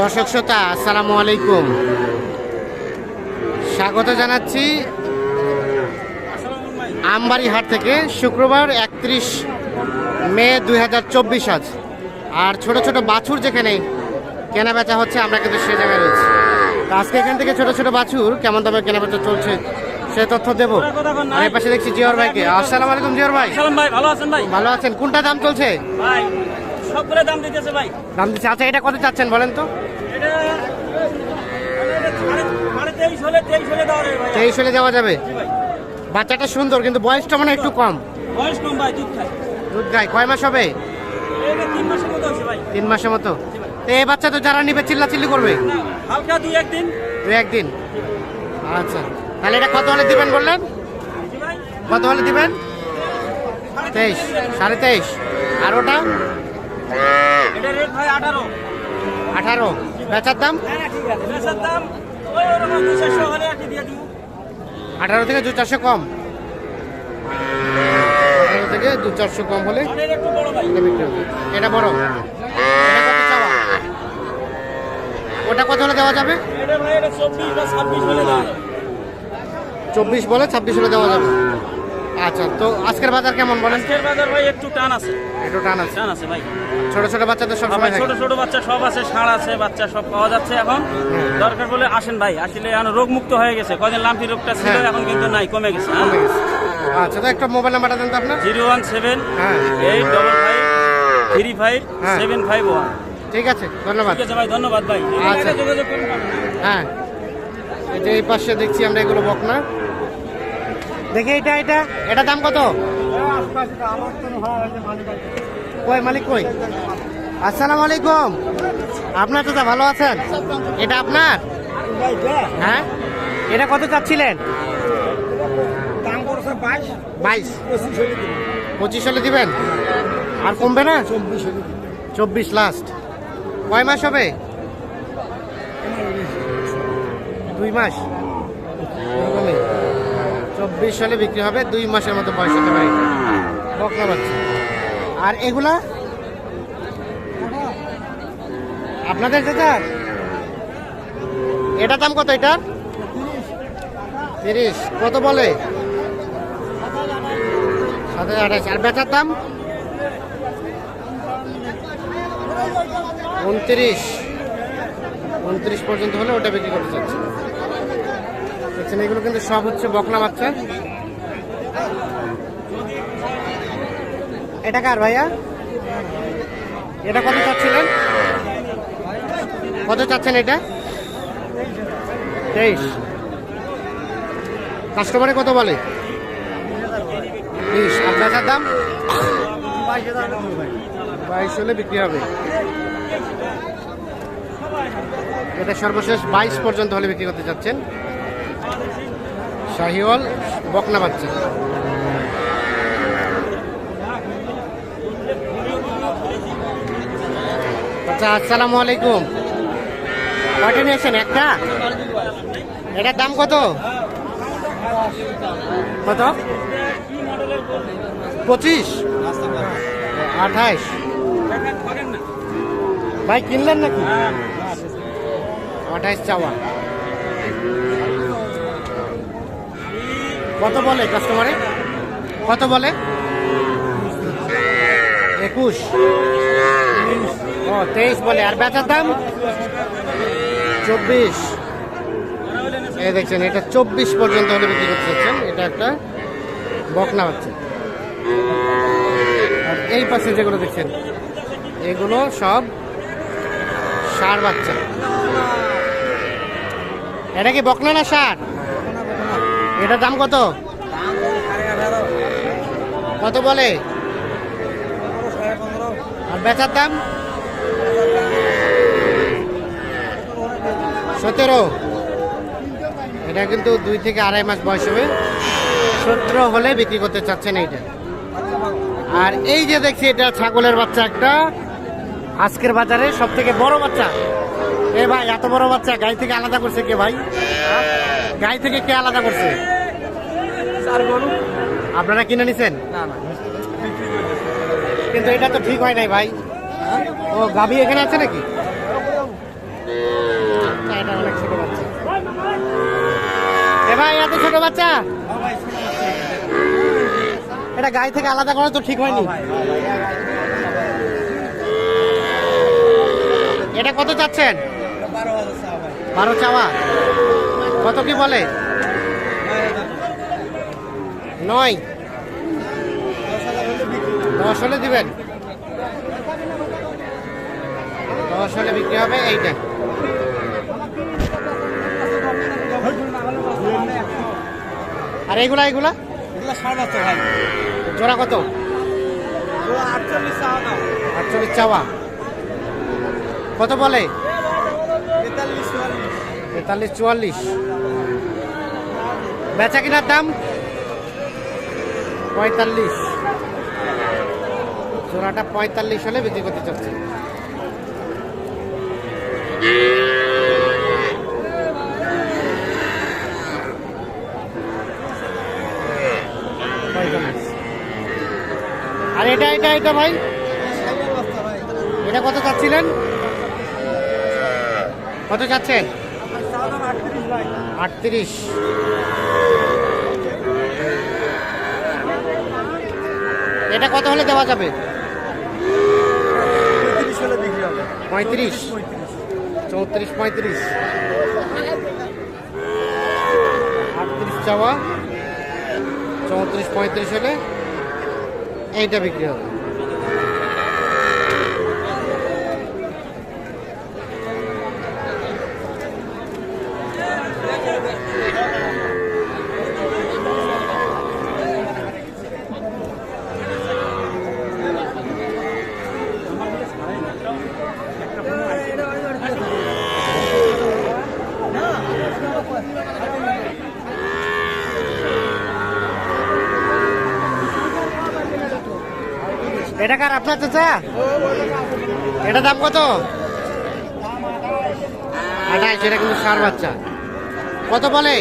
দর্শক শ্রোতা আসসালামু আলাইকুম। স্বাগত জানাচ্ছি আমবাড়ি হাট থেকে শুক্রবার একত্রিশ মে দুই হাজার চব্বিশ আজ। আর ছোট ছোট বাছুর যেখানে কেনা বেচা হচ্ছে আমরা কিন্তু সে জায়গায় রয়েছি। তো আজকে এখান থেকে ছোট ছোট বাছুর কেমন দামে কেনা বেচা চলছে সে তথ্য দেবো। আর এই পাশে দেখছি জিয়র ভাইকে। আসসালামু আলাইকুম জিয়র ভাই। ভালো আছেন ভাই? ভালো আছেন? কোনটা দাম চলছে? সবগুলো দাম দিতেছে ভাই। দাম দিচ্ছে। আচ্ছা এটা কত চাচ্ছেন বলেন তো? এটা তেইশ হলে দেওয়া যাবে বাচ্চাটা সুন্দর কিন্তু বয়সটা মানে একটু কম। বয়স কম ভাই দুধ গাই কয় মাস হবে? তিন মাসের মতো তো এই বাচ্চা তো যারা নিবে চিল্লা চিল্লি করবে হালকা দুই একদিন। দু একদিন? আচ্ছা। তাহলে এটা কত হলে দিবেন বললেন? কত হলে দিবেন? তেইশ। সাড়ে তেইশ। আর ওটা? এটা রেট ভাই আঠারো। আঠারো বেচার দাম? বেচার দাম আঠারো থেকে দু চারশো কম। আঠারো থেকে দু চারশো কম হলে এটা বড়। ওটা কত হলে দেওয়া যাবে। চব্বিশ বলে ছাব্বিশ হলে দেওয়া যাবে। আচ্ছা তো আজকের বাজার কেমন বলেন? আজকের বাজার ভাই একটু টান আছে। একটু টান আছে। টান আছে ভাই। ছোট ছোট বাচ্চাদের সব সময় ছোট ছোট বাচ্চা সব আছে ষাঁড় আছে বাচ্চা সব পাওয়া যাচ্ছে এখন। দরকার বলে আসেন ভাই আসলে এখন রোগ মুক্ত হয়ে গেছে। কদিন লাম্পি রোগটা ছিল হ্যাঁ। এখন কিন্তু নাই কমে গেছে আচ্ছা তো একটা মোবাইল নাম্বারটা দেন তো আপনার। জিরো ওয়ান সেভেন হ্যাঁ। Eight double five three five হ্যাঁ। Seven five one. ঠিক আছে ধন্যবাদ। ঠিক আছে ভাই ধন্যবাদ ভাই। আচ্ছা। যোগাযোগ করুন। হ্যাঁ। যে এই পাশে দেখছি আমরা এগুলো বকনা। দেখি এটা এটা। এটা দাম কত? কই, মালিক কই? আসসালামু আলাইকুম। আপনার তো ভালো আছেন? এটা আপনার? হ্যাঁ? এটা কত চাচ্ছিলেন? বাইশ। পঁচিশ হলে দিবেন? আর কমবে না? চব্বিশ লাস্ট কয় মাস হবে? দুই মাস। চব্বিশ সালে বিক্রি হবে, দুই মাসের মতো বয়স হতে পারে। আর এগুলা? আপনাদের চাচার এটা দাম কত এটা তিরিশ। কত বলে? সাত হাজার আঠাশ। আর বেচার দাম? উনত্রিশ। উনত্রিশ পর্যন্ত হলে ওটা বিক্রি করতে চাচ্ছে। দেখছেন, এগুলো কিন্তু সব হচ্ছে বকনা বাচ্চা। এটা কার ভাইয়া? এটা কত চাচ্ছিলেন? কত চাচ্ছেন এটা? তেইশ। কাস্টমারে কত বলে? বেচার দাম? বাইশ হলে বিক্রি হবে। এটা সর্বশেষ বাইশ পর্যন্ত হলে বিক্রি করতে চাচ্ছেন। শাহিওয়াল, বকনা বাচ্চা। আচ্ছা আসসালামু আলাইকুম। কয়টা নিয়েছেন একটা? এটার দাম কত? কত? পঁচিশ? আঠাইশ ভাই, কিনলেন নাকি? আঠাইশ চাওয়া। কত বলে কাস্টমারে কত বলে? একুশ। ও, তেইশ বলে। আর বেচার দাম? চব্বিশ। এই দেখছেন, এটা চব্বিশ পর্যন্ত হলে বিক্রি করতে চাচ্ছেন। এটা একটা বকনা হচ্ছে। আর এই পাশে যেগুলো দেখছেন, এগুলো সব সার বাচ্চা। এটা কি বকনা না ষাঁড় এটার দাম কত? কত বলে? আর বেচার দাম? সতেরো। এটা কিন্তু দুই থেকে আড়াই মাস বয়স হবে। সতেরো হলে বিক্রি করতে চাচ্ছেন এইটা। আর এই যে দেখছি, এটা ছাগলের বাচ্চা একটা। আজকের বাজারে সব থেকে বড় বাচ্চা। এ ভাই এত বড় বাচ্চা গাই থেকে আলাদা করছে কে ভাই? গাই থেকে কে আলাদা করছে? আপনারা কিনে নিছেন? কিন্তু এটা তো ঠিক হয় নাই ভাই। ও গাভি এখানে আছে নাকি? এটা অনেক বাচ্চা। এ ভাই এত ছোট বাচ্চা? এটা গাই থেকে আলাদা করা তো ঠিক হয়নি। এটা কত চাচ্ছেন? বারো চাওয়া? কত কি বলে? নয়। দশ হলে দিবেন। দশ হলে বিক্রি হবে এইটা। আর এইগুলা এইগুলা? জোড়া কত? আটচল্লিশ চাওয়া। কত বলে? তেতাল্লিশ, চুয়াল্লিশ। বেচা কিনার দাম? পঁয়তাল্লিশ। জোড়াটা পঁয়তাল্লিশ হলে বিক্রি করতে পঁয়তাল্লিশ। আর এটা এটা এটা ভাই? এটা কত চাচ্ছিলেন? কত চাচ্ছেন? আটত্রিশ এটা কত হলে দেওয়া যাবে? পঁয়ত্রিশ হলে বিক্রি হবে। পঁয়ত্রিশ পঁয়ত্রিশ। চৌত্রিশ পঁয়ত্রিশ। আটত্রিশ চাওয়া। চৌত্রিশ পঁয়ত্রিশ হলে এইটা বিক্রি হবে। এটা কার আপনার চাচা? এটা দাম কত? আঠাইশ এটা কিন্তু সার বাচ্চা। কত বলে?